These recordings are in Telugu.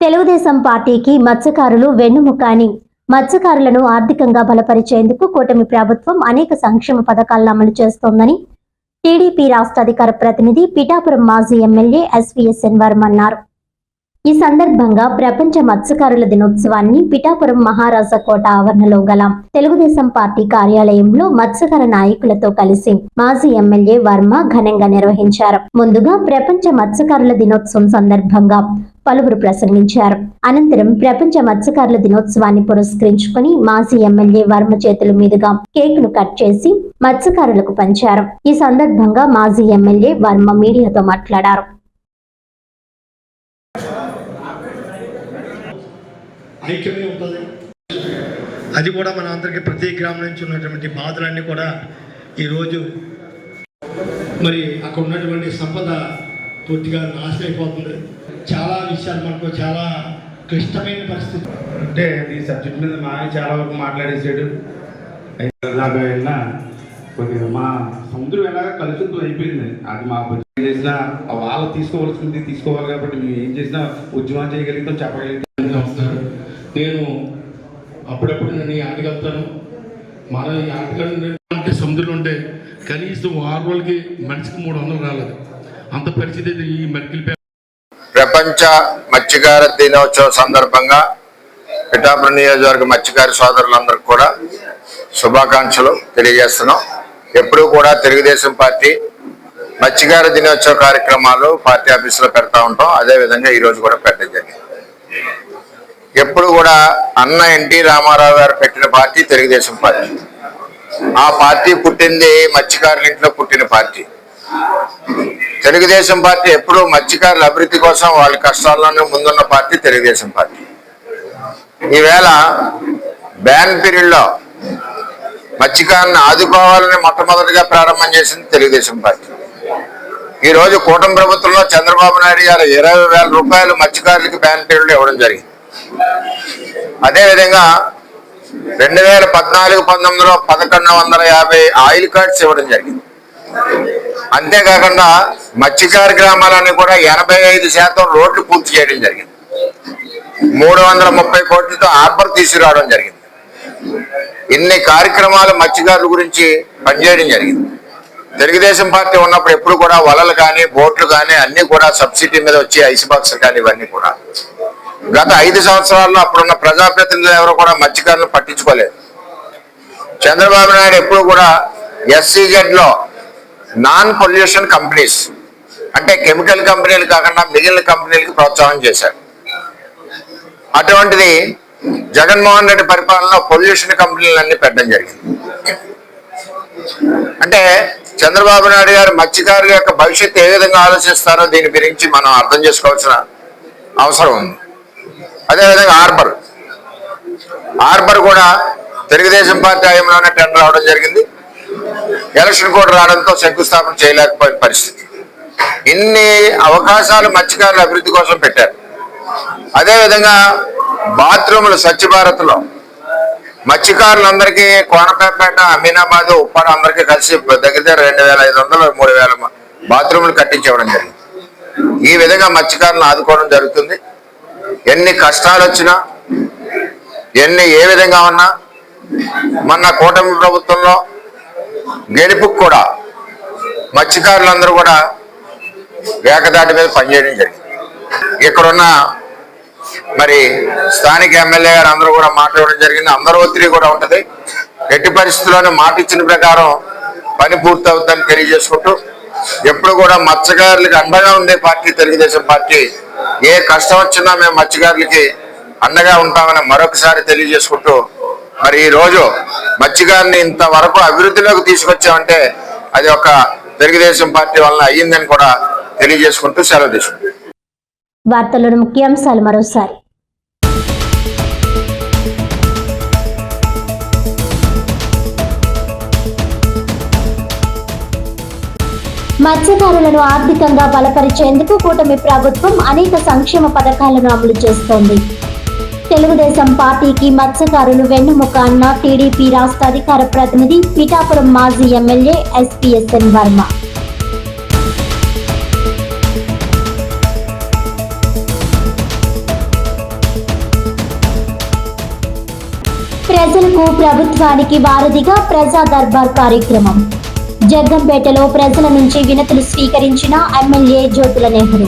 తెలుగుదేశం పార్టీకి మత్స్యకారులు వెన్నుముక అని మత్స్యకారులను ఆర్థికంగా బలపరిచేందుకు కూటమి ప్రభుత్వం అనేక సంక్షేమ పథకాలను అమలు చేస్తోందని టీడీపీ రాష్ట్ర అధికార ప్రతినిధి పిఠాపురం మాజీ ఎమ్మెల్యే ఎస్వీఎస్ఎన్ వర్మ అన్నారు. ఈ సందర్భంగా ప్రపంచ మత్స్యకారుల దినోత్సవాన్ని పిఠాపురం మహారాజా కోట ఆవరణలో గల తెలుగుదేశం పార్టీ కార్యాలయంలో మత్స్యకార నాయకులతో కలిసి మాజీ ఎమ్మెల్యే వర్మ ఘనంగా నిర్వహించారు. ముందుగా ప్రపంచ మత్స్యకారుల దినోత్సవం సందర్భంగా పలువురు ప్రసంగించారు. అనంతరం ప్రపంచ మత్స్యకారుల దినోత్సవాన్ని పురస్కరించుకుని మాజీ ఎమ్మెల్యే వర్మ చేతుల మీదుగా కేక్ను కట్ చేసి మత్స్యకారులకు పంచారు. ఈ సందర్భంగా మాజీ ఎమ్మెల్యే వర్మ మీడియాతో మాట్లాడారు. ఐక్యమే ఉంటుంది. అది కూడా మన అందరికీ ప్రతి గ్రామం నుంచి ఉన్నటువంటి బాధలన్నీ కూడా ఈరోజు మరి అక్కడ ఉన్నటువంటి సంపద పూర్తిగా నాశనం అయిపోతుంది. చాలా విషయాలు మనకు చాలా క్లిష్టమైన పరిస్థితి. అంటే ఈ సబ్జెక్ట్ మీద మా ఆయన చాలా వరకు మాట్లాడేసాడు అయితే కొద్దిగా మా సముద్రం ఎలాగ కలుషితం అయిపోయింది. అది మా చేసిన చేసినా ఆ వాళ్ళు తీసుకోవాల్సింది తీసుకోవాలి కాబట్టి మేము ఏం చేసినా ఉద్యమం చేయగలుగుతాం చెప్పగలుగుతాం వస్తారు నేను అప్పుడప్పుడు నేను ఈ ఆటకి వెళ్తాను. మన ఈ ఆటగాడు అంటే సముద్రం ఉంటే కనీసం ఆరు రోజులకి మనిషికి మూడు వందలు రాలేదు. అంత పరిస్థితి అయితే ఈ మెడికల్ ప్రపంచ మత్స్యకార దినోత్సవం సందర్భంగా పిఠాపురం నియోజకవర్గ మత్స్యకారి సోదరులందరికీ కూడా శుభాకాంక్షలు తెలియజేస్తున్నాం. ఎప్పుడూ కూడా తెలుగుదేశం పార్టీ మత్స్యకార దినోత్సవ కార్యక్రమాలు పార్టీ ఆఫీసులో పెడతా ఉంటాం. అదేవిధంగా ఈరోజు కూడా పెట్టడం జరిగింది. ఎప్పుడు కూడా అన్న ఎన్టీ రామారావు గారు పెట్టిన పార్టీ తెలుగుదేశం పార్టీ. ఆ పార్టీ పుట్టింది మత్స్యకారుల ఇంట్లో పుట్టిన పార్టీ. తెలుగుదేశం పార్టీ ఎప్పుడూ మత్స్యకారుల అభివృద్ధి కోసం వాళ్ళ కష్టాల్లోనే ముందున్న పార్టీ తెలుగుదేశం పార్టీ. ఈవేళ బ్యాన్ పీరియడ్లో మత్స్యకారుని మత్స్యకారులను ఆదుకోవాలని మొట్టమొదటిగా ప్రారంభం చేసింది తెలుగుదేశం పార్టీ. ఈరోజు కూటమి ప్రభుత్వంలో చంద్రబాబు నాయుడు గారు ఇరవై వేల రూపాయలు మత్స్యకారులకి బ్యాన్ పీరియడ్ ఇవ్వడం జరిగింది. అదేవిధంగా రెండు వేల పద్నాలుగు పంతొమ్మిదిలో పదకొండు వందల యాభై ఆయిల్ కార్డ్స్ ఇవ్వడం జరిగింది. అంతేకాకుండా మత్స్యకార గ్రామాలన్నీ కూడా ఎనభై ఐదు శాతం రోడ్లు పూర్తి చేయడం జరిగింది. మూడు వందల ముప్పై కోట్లతో ఆర్బర్ తీసుకురావడం జరిగింది. ఇన్ని కార్యక్రమాలు మత్స్యకారుల గురించి పనిచేయడం జరిగింది. తెలుగుదేశం పార్టీ ఉన్నప్పుడు ఎప్పుడు కూడా వలలు కానీ బోట్లు కానీ అన్నీ కూడా సబ్సిడీ మీద వచ్చి ఐస్ బాక్స్ కానీ ఇవన్నీ కూడా గత ఐదు సంవత్సరాల్లో అప్పుడున్న ప్రజాప్రతినిధులు ఎవరు కూడా మత్స్యకారులను పట్టించుకోలేదు. చంద్రబాబు నాయుడు ఎప్పుడు కూడా ఎస్సీజెడ్లో నాన్ పొల్యూషన్ కంపెనీస్ అంటే కెమికల్ కంపెనీలు కాకుండా మిగిలిన కంపెనీలకు ప్రోత్సాహం చేశారు. అటువంటిది జగన్మోహన్ రెడ్డి పరిపాలనలో పొల్యూషన్ కంపెనీలన్నీ పెట్టడం జరిగింది. అంటే చంద్రబాబు నాయుడు గారు మత్స్యకారుల యొక్క భవిష్యత్తు ఏ విధంగా ఆలోచిస్తారో దీని గురించి మనం అర్థం చేసుకోవాల్సిన అవసరం ఉంది. అదేవిధంగా హార్బర్. హార్బర్ కూడా తెలుగుదేశం పార్టీ హయాంలోనే టెండర్ అవడం జరిగింది. ఎలక్షన్ కోడ్ రావడంతో శంకుస్థాపన చేయలేకపోయిన పరిస్థితి. ఇన్ని అవకాశాలు మత్స్యకారుల అభివృద్ధి కోసం పెట్టారు. అదేవిధంగా బాత్రూములు స్వచ్ఛ భారత్లో మత్స్యకారులందరికీ కోనపేట అమీనాబాద్ ఉప్పాడ అందరికీ కలిసి దగ్గర దగ్గర రెండు వేల ఐదు వందలు మూడు వేల బాత్రూములు కట్టించివ్వడం జరిగింది. ఈ విధంగా మత్స్యకారులను ఆదుకోవడం జరుగుతుంది. ఎన్ని కష్టాలు వచ్చినా ఎన్ని ఏ విధంగా ఉన్నా మొన్న కూటమి ప్రభుత్వంలో గెలుపుకు కూడా మత్స్యకారులందరూ కూడా వేకదాటి మీద పనిచేయడం జరిగింది. ఇక్కడున్న మరి స్థానిక ఎమ్మెల్యే గారు అందరూ కూడా మాట్లాడడం జరిగింది. అందరూ ఒత్తిడి కూడా ఉంటుంది. ఎట్టి పరిస్థితుల్లోనూ మాట ఇచ్చిన ప్రకారం పని పూర్తి అవుతుందని తెలియజేసుకుంటూ ఎప్పుడు కూడా మత్స్యకారులకు అండగా ఉండే పార్టీ తెలుగుదేశం పార్టీ ఏ కష్టం వచ్చినా మేము మత్స్యకారులకి అండగా ఉంటామని మరొకసారి తెలియజేసుకుంటూ మరి ఈ రోజు మత్స్యకారుని ఇంతవరకు అభివృద్ధిలోకి తీసుకొచ్చామంటే అది ఒక తెలుగుదేశం పార్టీ వలన అయ్యిందని కూడా తెలియజేసుకుంటూ సెలవు తీసుకుంటాం వార్తలను ముఖ్యాంశాలు మరోసారి. మత్స్యకారులను ఆర్థికంగా బలపరిచేందుకు కూటమి ప్రభుత్వం అనేక సంక్షేమ పథకాలను అమలు చేస్తోంది. తెలుగుదేశం పార్టీకి మత్స్యకారులు వెన్నుముక అన్న టీడీపీ రాష్ట్ర అధికార ప్రతినిధి పిఠాపురం మాజీ ఎమ్మెల్యే ఎస్పీఎస్ఎన్ వర్మ. ప్రజలకు ప్రభుత్వానికి వారధిగా ప్రజా దర్బార్ కార్యక్రమం. జగ్గంపేటలో ప్రజల నుంచి వినతులు స్వీకరించిన ఎమ్మెల్యే జ్యోతుల నెహ్రూ.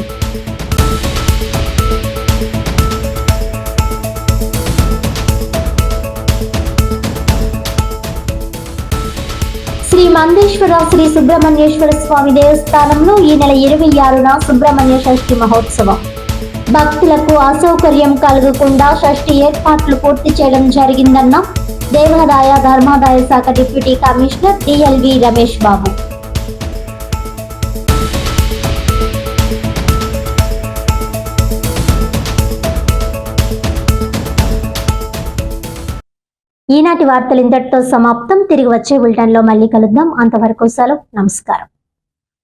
శ్రీ మందేశ్వర శ్రీ సుబ్రహ్మణ్యేశ్వర స్వామి దేవస్థానంలో ఈ నెల ఇరవై ఆరున సుబ్రహ్మణ్య షష్ఠి మహోత్సవం. భక్తులకు అసౌకర్యం కలగకుండా షష్ఠి ఏర్పాట్లు పూర్తి చేయడం జరిగిందన్న దేవాదాయ ధర్మాదాయ శాఖ deputy commissioner DLV Ramesh Babu. ఈనాటి వార్తలు ఇంతటితో సమాప్తం. తిరిగి వచ్చే బులెటిన్లో మళ్ళీ కలుద్దాం. అంతవరకు సెలవు. నమస్కారం.